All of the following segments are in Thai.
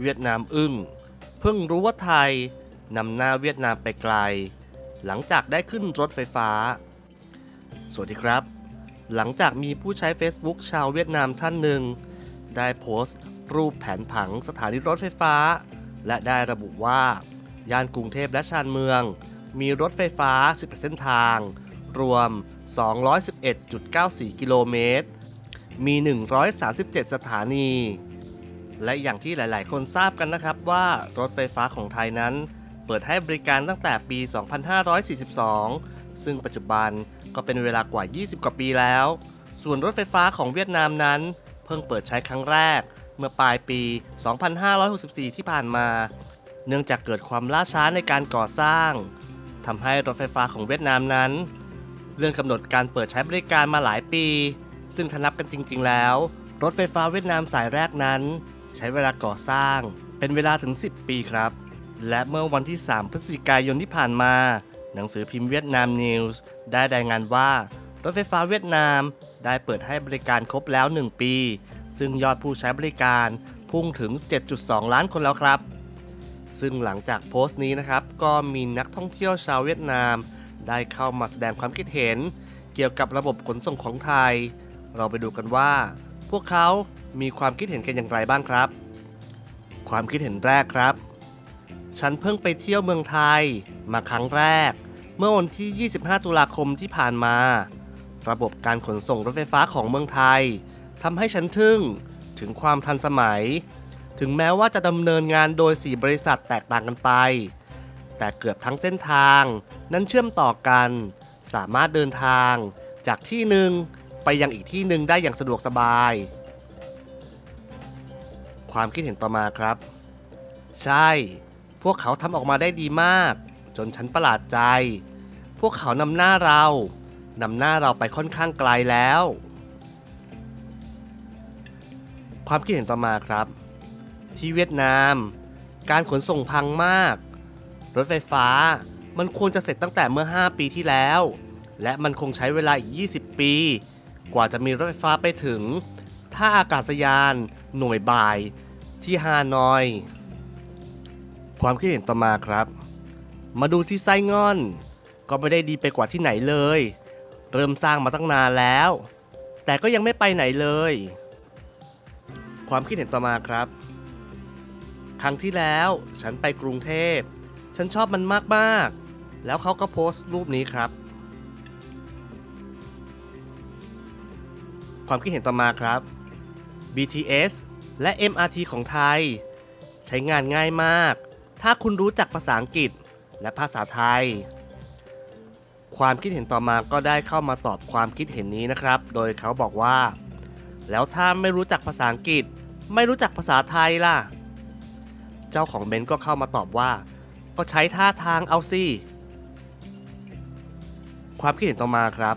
เวียดนามอึ้ง เพิ่งรู้ว่าไทยนำหน้าเวียดนามไปไกล หลังจากได้ขึ้นรถไฟฟ้า สวัสดีครับ หลังจากมีผู้ใช้ Facebook ชาวเวียดนามท่านหนึ่ง ได้โพสต์ รูปแผนผังสถานีรถไฟฟ้า และได้ระบุว่า ย่านกรุงเทพและชานเมือง มีรถไฟฟ้า 10 เส้นทาง รวม 211.94 กิโลเมตร มี 137 สถานี และอย่างที่หลาย ๆ คนทราบกันนะครับว่ารถไฟฟ้าของไทยนั้น เปิดให้บริการตั้งแต่ปี 2542 ซึ่งปัจจุบันก็เป็นเวลากว่า 20 กว่าปีแล้ว ส่วนรถไฟฟ้าของเวียดนามนั้น เพิ่งเปิดใช้ครั้งแรก เมื่อปลายปี 2564 ที่ผ่านมา เนื่องจากเกิดความล่าช้าในการก่อสร้างทำให้รถไฟฟ้าของเวียดนามนั้น เรื่องกำหนดการเปิดใช้บริการมาหลายปี ซึ่งถ้านับกันจริง ๆ แล้ว รถไฟฟ้าเวียดนามสายแรกนั้น ใช้เวลาก่อสร้างเป็นเวลาถึง 10 ปีครับ และเมื่อวันที่ 3 พฤศจิกายนที่ผ่านมา หนังสือพิมพ์เวียดนามนิวส์ได้รายงานว่า รถไฟฟ้าเวียดนามได้เปิดให้บริการครบแล้ว 1 ปี ซึ่งยอดผู้ใช้บริการพุ่งถึง 7.2 ล้านคนแล้วครับ ซึ่งหลังจากโพสต์นี้นะครับ ก็มีนักท่องเที่ยวชาวเวียดนาม ได้เข้ามาแสดงความคิดเห็น เกี่ยวกับระบบขนส่งของไทย เราไปดูกันว่า พวกเขามีความคิดเห็นกันอย่างไรบ้างครับ ความคิดเห็นแรกครับ ฉันเพิ่งไปเที่ยวเมืองไทยมาครั้งแรก เมื่อวันที่ 25 ตุลาคมที่ผ่านมา ระบบการขนส่งรถไฟฟ้าของเมืองไทยทำให้ฉันทึ่งถึงความทันสมัย ถึงแม้ว่าจะดำเนินงานโดย 4 บริษัทแตกต่างกันไป แต่เกือบทั้งเส้นทางนั้นเชื่อมต่อกัน สามารถเดินทางจากที่หนึ่ง ไปยังอีกที่หนึ่งได้อย่างสะดวกสบาย ความคิดเห็นต่อมาครับ ใช่ พวกเขาทำออกมาได้ดีมาก จนฉันประหลาดใจ พวกเขานำหน้าเรานำหน้าเราไปค่อนข้างไกลแล้ว ความคิดเห็นต่อมาครับ ที่เวียดนาม การขนส่งพังมาก รถไฟฟ้ามันควรจะเสร็จตั้งแต่เมื่อ 5 ปีที่แล้ว และมันคงใช้เวลาอีก 20 ปี กว่าจะมีรถไฟฟ้าไปถึงท่าอากาศยานหน่วยบ่ายที่ฮานอย ความคิดเห็นต่อมาครับ มาดูที่ไส้งอน ก็ไม่ได้ดีไปกว่าที่ไหนเลย เริ่มสร้างมาตั้งนานแล้ว แต่ก็ยังไม่ไปไหนเลย ความคิดเห็นต่อมาครับ ครั้งที่แล้วฉันไปกรุงเทพ ฉันชอบมันมากๆ แล้วเขาก็โพสต์รูปนี้ครับ ความคิดเห็นต่อมาครับ BTS และ MRT ของไทย ใช้งานง่ายมาก ถ้าคุณรู้จักภาษาอังกฤษและภาษาไทย ความคิดเห็นต่อมาก็ได้เข้ามาตอบความคิดเห็นนี้นะครับ โดยเขาบอกว่า แล้วถ้าไม่รู้จักภาษาอังกฤษ ไม่รู้จักภาษาไทยล่ะ เจ้าของเบนก็เข้ามาตอบว่า ก็ใช้ท่าทางเอาสิความคิดเห็นต่อมาครับ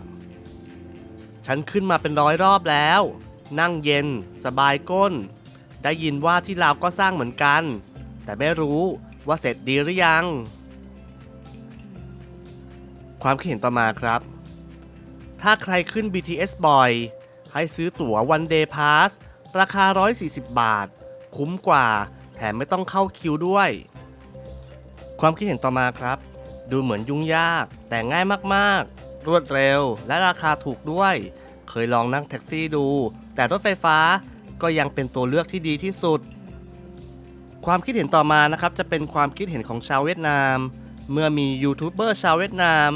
ฉันขึ้นมาเป็นร้อยรอบแล้ว นั่งเย็น สบายก้น ได้ยินว่าที่ลาวก็สร้างเหมือนกัน แต่ไม่รู้ว่าเสร็จดีหรือยัง ความคิดเห็นต่อมาครับ ถ้าใครขึ้น BTS บ่อย ให้ซื้อตั๋ว One Day Pass ราคา 140 บาท คุ้มกว่า แถมไม่ต้องเข้าคิวด้วย ความคิดเห็นต่อมาครับ ดูเหมือนยุ่งยากแต่ง่ายมาก รวดเร็ว และราคาถูกด้วย เคยลองนั่งแท็กซี่ดู แต่รถไฟฟ้าก็ยังเป็นตัวเลือกที่ดีที่สุด ความคิดเห็นต่อมานะครับจะเป็นความคิดเห็นของชาวเวียดนาม เมื่อมียูทูบเบอร์ชาวเวียดนาม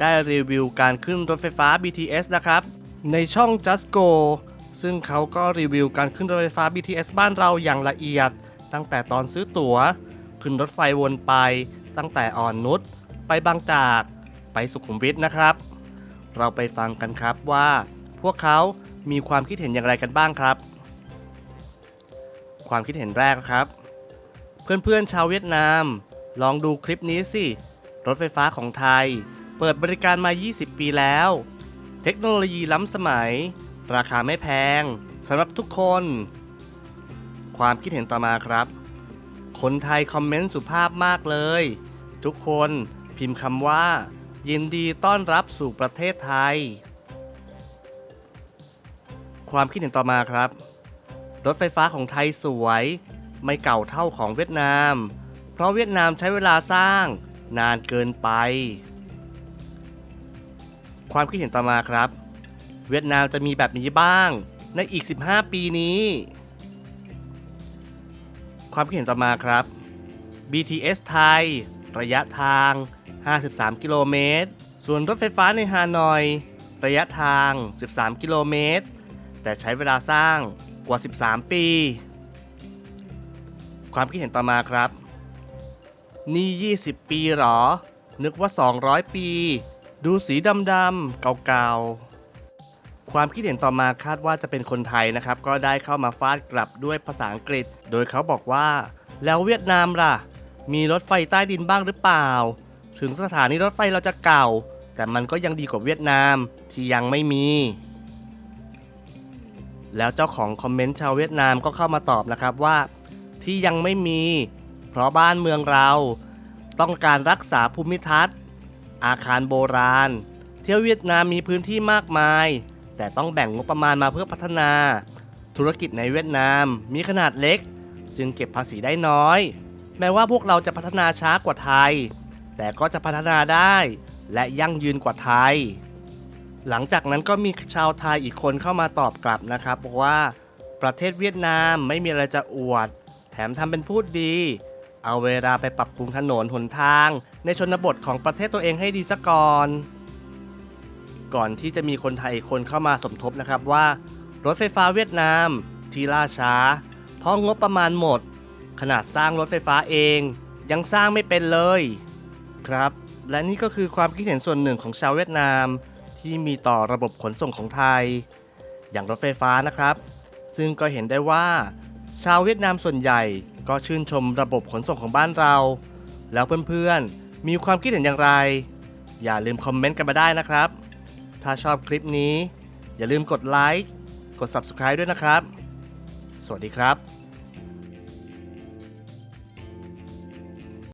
ได้รีวิวการขึ้นรถไฟฟ้า BTS นะครับ ในช่อง Just Go ซึ่งเขาก็รีวิวการขึ้นรถไฟฟ้า BTS บ้านเราอย่างละเอียด ตั้งแต่ตอนซื้อตั๋ว ขึ้นรถไฟวนไป ตั้งแต่อ่อนนุชไปบางจาก ไปสุขุมวิทนะครับ เราไปฟังกันครับว่า พวกเขามีความคิดเห็นอย่างไรกันบ้างครับ ความคิดเห็นแรกครับ เพื่อนๆชาวเวียดนาม ลองดูคลิปนี้สิ รถไฟฟ้าของไทย เปิดบริการมา 20 ปีแล้ว เทคโนโลยีล้ำสมัย ราคาไม่แพงสำหรับทุกคน ความคิดเห็นต่อมาครับ คนไทยคอมเมนต์สุภาพมากเลย ทุกคนพิมพ์คำว่า ยินดีต้อนรับสู่ประเทศไทย ความคิดเห็นต่อมาครับ รถไฟฟ้าของไทยสวย ไม่เก่าเท่าของเวียดนาม เพราะเวียดนามใช้เวลาสร้าง นานเกินไป ความคิดเห็นต่อมาครับ เวียดนามจะมีแบบนี้บ้าง ในอีก 15 ปีนี้ ความคิดเห็นต่อมาครับ BTS ไทย ระยะทาง 53 กิโลเมตร ส่วนรถไฟฟ้าในฮานอย ระยะทาง 13 กิโลเมตร แต่ใช้เวลาสร้างกว่า 13 ปี ความคิดเห็นต่อมาครับ นี่ 20 ปีหรอ นึกว่า 200 ปี ดูสีดำๆเก่าๆ ความคิดเห็นต่อมาคาดว่าจะเป็นคนไทยนะครับ ก็ได้เข้ามาฟาดกลับด้วยภาษาอังกฤษ โดยเขาบอกว่า แล้วเวียดนามล่ะ มีรถไฟใต้ดินบ้างหรือเปล่า ถึงสถานีรถไฟเราจะเก่า แต่มันก็ยังดีกว่าเวียดนามที่ยังไม่มี แล้วเจ้าของคอมเมนต์ชาวเวียดนามก็เข้ามาตอบนะครับว่าที่ยังไม่มี เพราะบ้านเมืองเรา ต้องการรักษาภูมิทัศน์ อาคารโบราณ เที่ยวเวียดนามมีพื้นที่มากมาย แต่ต้องแบ่งงบประมาณมาเพื่อพัฒนา ธุรกิจในเวียดนามมีขนาดเล็ก จึงเก็บภาษีได้น้อย แม้ว่าพวกเราจะพัฒนาช้ากว่าไทย แต่ก็จะพัฒนาได้และยั่งยืนกว่าไทย หลังจากนั้นก็มีชาวไทยอีกคนเข้ามาตอบกลับนะครับบอกว่าประเทศเวียดนามไม่มีอะไรจะอวด แถมทำเป็นพูดดี เอาเวลาไปปรับปรุงถนนหนทาง ในชนบทของประเทศตัวเองให้ดีซะก่อน ก่อนที่จะมีคนไทยอีกคนเข้ามาสมทบนะครับว่า รถไฟฟ้าเวียดนามที่ล่าช้า เพราะงบประมาณหมด ขนาดสร้างรถไฟฟ้าเอง ยังสร้างไม่เป็นเลย ครับ และนี่ก็คือความคิดเห็นส่วนหนึ่งของชาวเวียดนาม ที่มีต่อระบบขนส่งของไทย อย่างรถไฟฟ้านะครับ ซึ่งก็เห็นได้ว่า ชาวเวียดนามส่วนใหญ่ก็ชื่นชมระบบขนส่งของบ้านเรา แล้วเพื่อนๆ มีความคิดเห็นอย่างไร อย่าลืมคอมเมนต์กันมาได้นะครับ ถ้าชอบคลิปนี้ อย่าลืมกดไลค์ กด Subscribe ด้วยนะครับ สวัสดีครับ